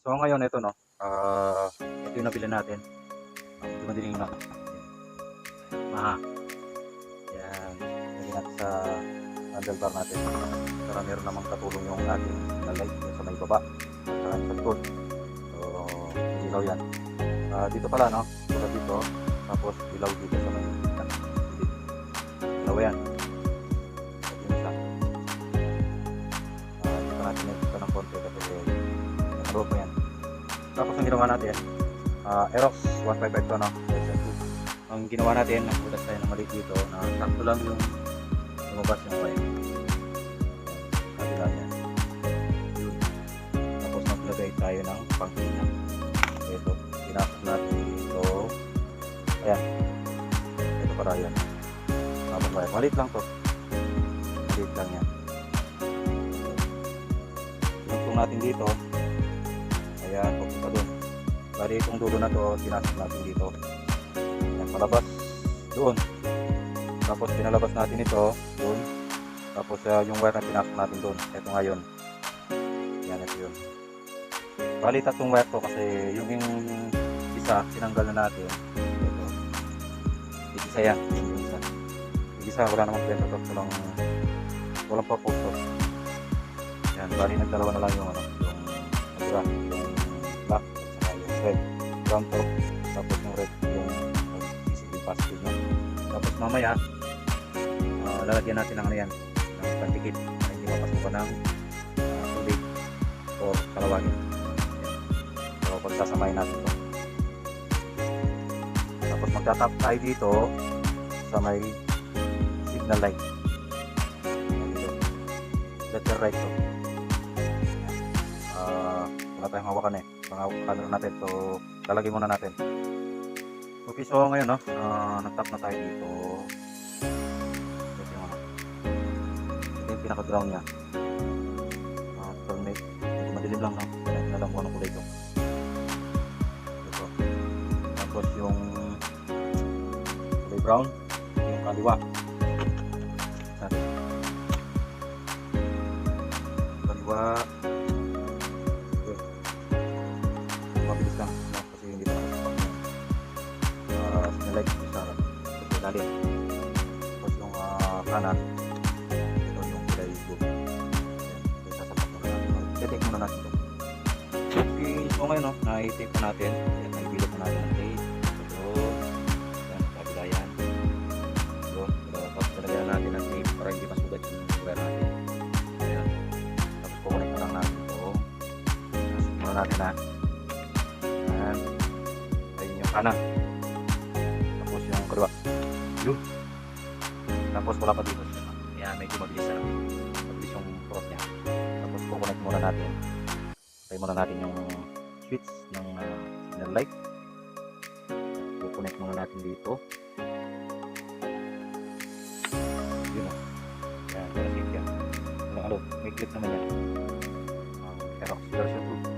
So ngayon ito no, ah ito yung nabili natin. Uh, madiling na. Maha. Yan. Lagyan natin sa handlebar natin. Para meron namang katulong yung ating light sa may baba. Sa likod. So, ilaw yan. Ah, dito pala no, pala dito. Tapos ilaw dito sa may ilaw yan. At yun isa. Ah, dito natin yung ito ng konti kasi Nakaroon po yan. Tapos ang ginawa natin, uh, Aerox 155 to no, version 2. Ang ginawa natin, nagbutas tayo ng maliit dito na sakto lang yung lumabas yung wire. Kabila niya. Yun. Tapos naglagay tayo ng pangkina. Ito, pinasok natin dito. Ayan. Ito para yan. Tapos wire. Maliit lang to. Maliit lang yan. Natin dito. Bali itong dulo na to, pinasok natin dito. Ayan, palabas doon. Tapos pinalabas natin ito, doon. Tapos ah, yung wire na pinasok natin doon. Ito ngayon. Yan, ito yun. Bali tatlong wire to kasi yung, yung isa, tinanggal na natin. Ito. Yung isa yan. Yung isa. Yung isa, wala namang kwenta to. Walang, walang purpose to. Yan, bali nagdalawa na lang yung ano, yung natira, yung black at saka yung red. Brown tapos yung red, yung CCD positive no? Tapos mamaya, ah, lalagyan natin ng ano yan, ng pantikit na hindi mapasukan ng ah, tubig o kalawangin. So, pagsasamahin natin to. Tapos magtatap tayo dito sa may signal light. Letter right to wala tayong hawakan eh. Pangawakan na natin. So, lalagay muna natin. Okay, so ngayon, no, ah nag-tap na tayo dito. Ito yung ano. Ito yung pinaka-ground niya. Ah, alternate. Medyo madilim lang, no? Kaya lang kung anong kulay ito. Ito. Tapos yung kulay brown, yung kaliwa. Mabilis lang. No? kasi hindi pa uh, sinalight ko sa ilalim tapos yung ah, kanan ito yung kulay blue ito sasapak muna natin i-take muna natin okay so ngayon no na-take na natin. Ayan, naibilot na natin ng tape. Ito yan kabila yan. Ito tapos talagyan natin ng tape para hindi masugat yung wire natin. Ayan. tapos kukunik na lang natin ito. Muna natin na Ayan. Ayun yung kanan. Tapos yung kaliwa. Yun. Tapos wala pa dito. Ayan, medyo mabilis na. Mabilis yung prop niya. Tapos kukunik muna natin. Try muna natin yung switch ng uh, signal light. Kukunik muna natin dito. Yun o. Ayan, para safe yan. Ano, may clip naman yan. Um, Aerox version 2.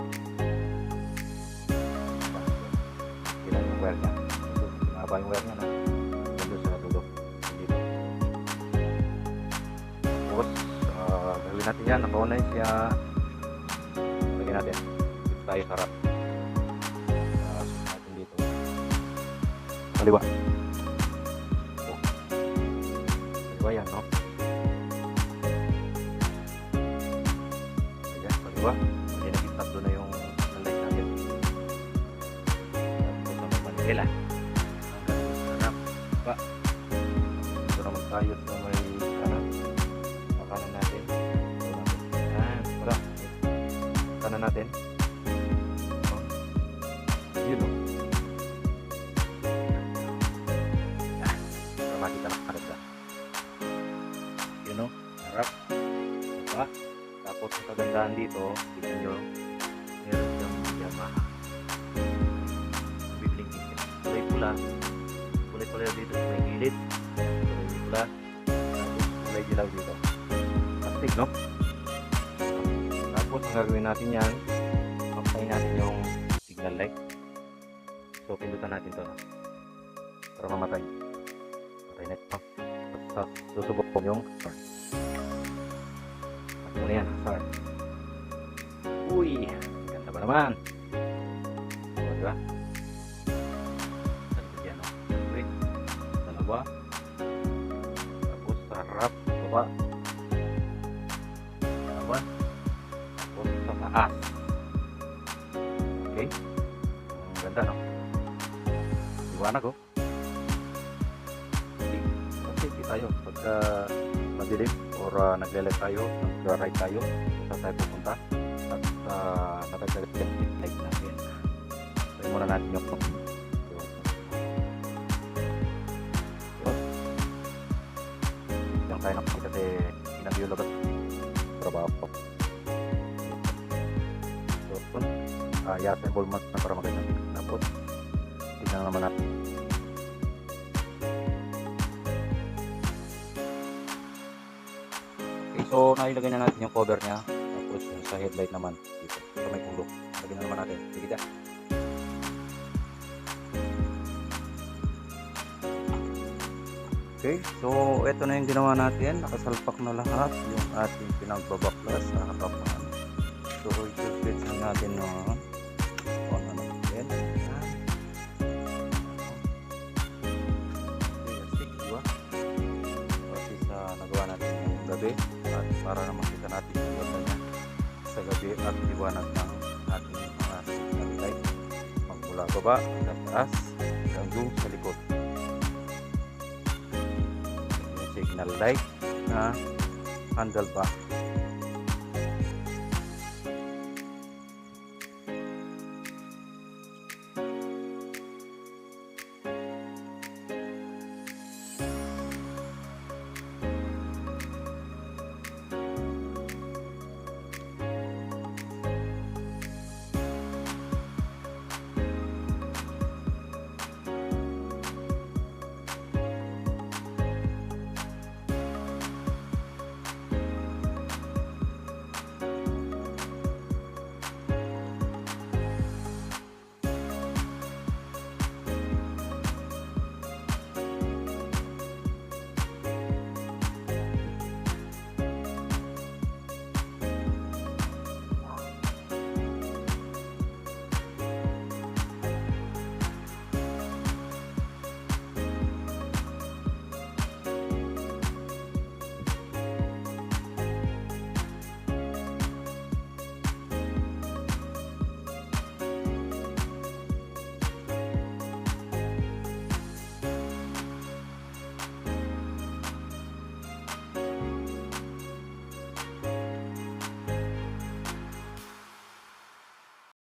Dito. Tapos, ah, gawin natin yan. Nakaon na yun siya. Lagyan natin. Dito tayo sa harap. Ah, susunod natin dito. Kaliwa. Ito. Kaliwa yan, no? Ayan, kaliwa. Tapos sa may Manila. Hanggang sa harap. Ba. Dito naman tayo sa may kanan. Sa kanan natin. Ito natin. Yan. Wala. Kanan natin. Oh. Yun o. Yan. Para makita na kanila. Yun o. Harap. Diba? Tapos ang dito, tignan nyo, gilid. Kulay pula. Tapos kulay dilaw dito. Plastic, no? Tapos ang gagawin natin yan, pampayin natin yung signal light. So, pindutan natin to. no? Para mamatay. Patay na ito. Tapos susubok ko yung start. At muna yan, start. Uy! Ganda ba naman? O, diba? Dalawa. Tapos sa harap, baba. Dalawa. Tapos sa taas. Okay? Ang ganda, no? Iwanag, oh. Okay, okay tayo. Pagka madilim or uh, nagle-live tayo, nagra-ride tayo, saan tayo pupunta at uh, natagdagat yung light natin. Try muna natin yung inabiolog at trabaho ko. So, yun. Uh, yata ball mat na para magandang tapos tingnan naman natin Okay, so nailagay na natin yung cover niya. Tapos yung sa headlight naman dito sa may ulo. Lagyan na naman natin. Sige ka. Okay, so ito na yung ginawa natin. Nakasalpak na lahat yung ating pinagbabaklas sa harapan. So i-switch na natin na natin. Yan. Okay, astig, di ba? Kasi sa nagawa natin yung gabi at para na makita natin yung ganda niya sa gabi at liwanag ng ating mga light magmula baba hanggang taas hanggang sa likod signal light na handlebar